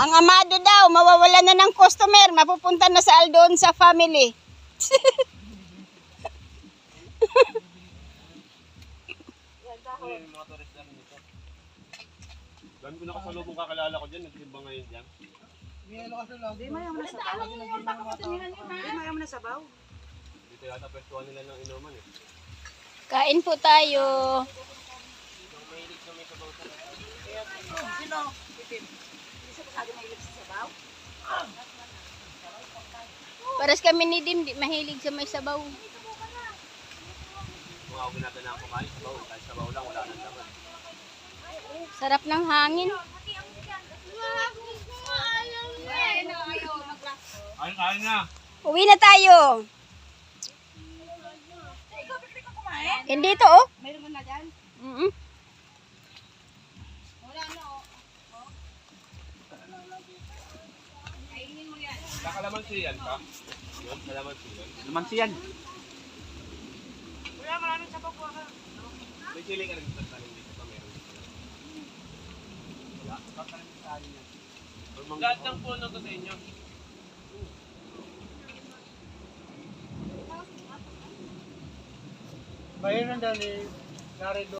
Ang amado daw, mawawala na ng customer, mapupunta na sa Aldon sa family. Dami ko nakasalubong kakalala ko dyan, nagsimba ngayon dyan. Di mayaw na sabaw. Di mayaw na sabaw. Dito yata pwestuhan nila ng inuman eh. Kain po tayo. Sino? Pipim. Paras kami ni Dim, di mahilig sa may sabaw. Kung ako ginata na kumain, sabaw, kahit sabaw lang, wala nang laman. Sarap ng hangin. Kain, kain na! Uwi na tayo. Hindi to oh. Mayroon mo na dyan? Mm Kakalamansi yan ka? Yun, kalamansi yan. Wala, maraming sabaw po ako. May chili ka rin sa taling dito pa meron. Wala, kakarin sa alin yan. Lahat ng puno to sa inyo. Mayroon dyan eh. Narido.